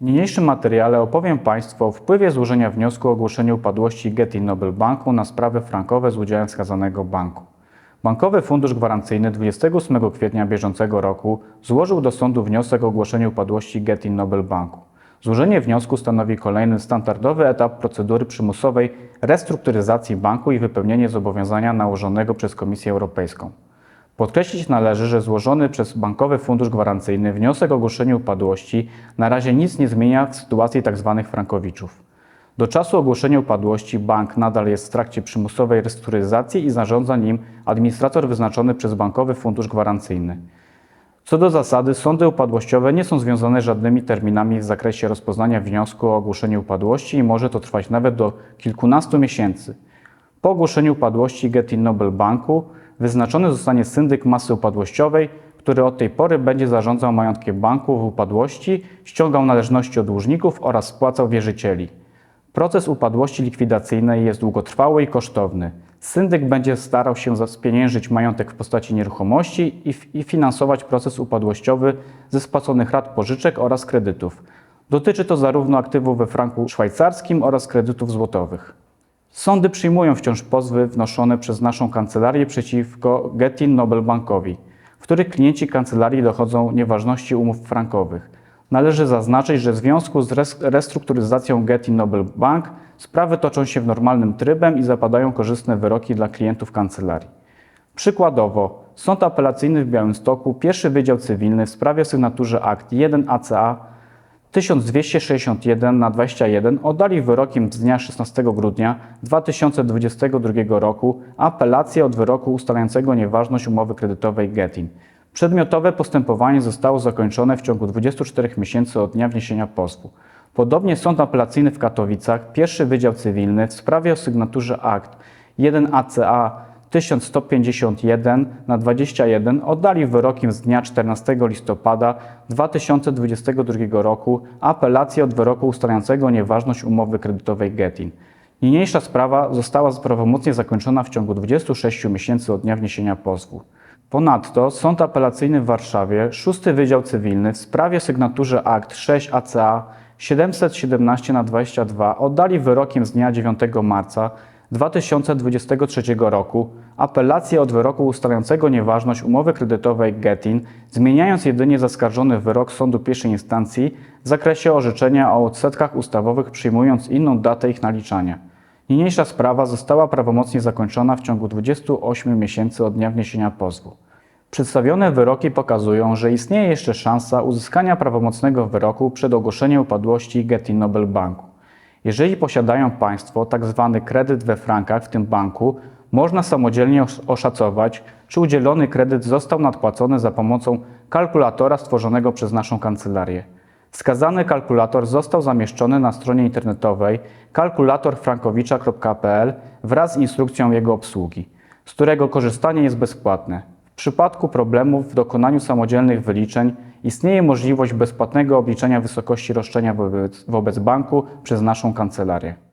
W niniejszym materiale opowiem Państwu o wpływie złożenia wniosku o ogłoszenie upadłości Getty Nobel Banku na sprawy frankowe z udziałem wskazanego banku. Bankowy Fundusz Gwarancyjny 28 kwietnia bieżącego roku złożył do sądu wniosek o ogłoszenie upadłości Getty Nobel Banku. Złożenie wniosku stanowi kolejny standardowy etap procedury przymusowej restrukturyzacji banku i wypełnienie zobowiązania nałożonego przez Komisję Europejską. Podkreślić należy, że złożony przez Bankowy Fundusz Gwarancyjny wniosek o ogłoszenie upadłości na razie nic nie zmienia w sytuacji tzw. frankowiczów. Do czasu ogłoszenia upadłości bank nadal jest w trakcie przymusowej restrukturyzacji i zarządza nim administrator wyznaczony przez Bankowy Fundusz Gwarancyjny. Co do zasady, sądy upadłościowe nie są związane żadnymi terminami w zakresie rozpoznania wniosku o ogłoszenie upadłości i może to trwać nawet do kilkunastu miesięcy. Po ogłoszeniu upadłości Getty Nobel Banku wyznaczony zostanie syndyk masy upadłościowej, który od tej pory będzie zarządzał majątkiem banku w upadłości, ściągał należności od dłużników oraz spłacał wierzycieli. Proces upadłości likwidacyjnej jest długotrwały i kosztowny. Syndyk będzie starał się spieniężyć majątek w postaci nieruchomości i, i finansować proces upadłościowy ze spłaconych rat pożyczek oraz kredytów. Dotyczy to zarówno aktywów we franku szwajcarskim oraz kredytów złotowych. Sądy przyjmują wciąż pozwy wnoszone przez naszą kancelarię przeciwko Getty Nobel Bankowi, w których klienci kancelarii dochodzą nieważności umów frankowych. Należy zaznaczyć, że w związku z res- restrukturyzacją Getty Nobel Bank sprawy toczą się w normalnym trybem i zapadają korzystne wyroki dla klientów kancelarii. Przykładowo, Sąd Apelacyjny w Białymstoku, pierwszy Wydział Cywilny w sprawie o sygnaturze akt 1 ACA 1261 na 21 oddali wyrokiem z dnia 16 grudnia 2022 roku apelację od wyroku ustalającego nieważność umowy kredytowej Getin. Przedmiotowe postępowanie zostało zakończone w ciągu 24 miesięcy od dnia wniesienia pozwu. Podobnie Sąd Apelacyjny w Katowicach, pierwszy Wydział Cywilny w sprawie o sygnaturze akt 1 ACA 1151 na 21 oddali wyrokiem z dnia 14 listopada 2022 roku apelację od wyroku ustalającego nieważność umowy kredytowej Getin. Niniejsza sprawa została prawomocnie zakończona w ciągu 26 miesięcy od dnia wniesienia pozwu. Ponadto Sąd Apelacyjny w Warszawie, szósty Wydział Cywilny w sprawie sygnaturze akt 6 ACA 717 na 22 oddali wyrokiem z dnia 9 marca 2023 roku apelację od wyroku ustalającego nieważność umowy kredytowej Getin, zmieniając jedynie zaskarżony wyrok sądu pierwszej instancji w zakresie orzeczenia o odsetkach ustawowych, przyjmując inną datę ich naliczania. Niniejsza sprawa została prawomocnie zakończona w ciągu 28 miesięcy od dnia wniesienia pozwu. Przedstawione wyroki pokazują, że istnieje jeszcze szansa uzyskania prawomocnego wyroku przed ogłoszeniem upadłości Getty Nobel Banku. Jeżeli posiadają Państwo tzw. kredyt we frankach w tym banku, można samodzielnie os- oszacować, czy udzielony kredyt został nadpłacony za pomocą kalkulatora stworzonego przez naszą kancelarię. Wskazany kalkulator został zamieszczony na stronie internetowej kalkulatorfrankowicza.pl wraz z instrukcją jego obsługi, z którego korzystanie jest bezpłatne. W przypadku problemów w dokonaniu samodzielnych wyliczeń istnieje możliwość bezpłatnego obliczenia wysokości roszczenia wobec, wobec banku przez naszą kancelarię.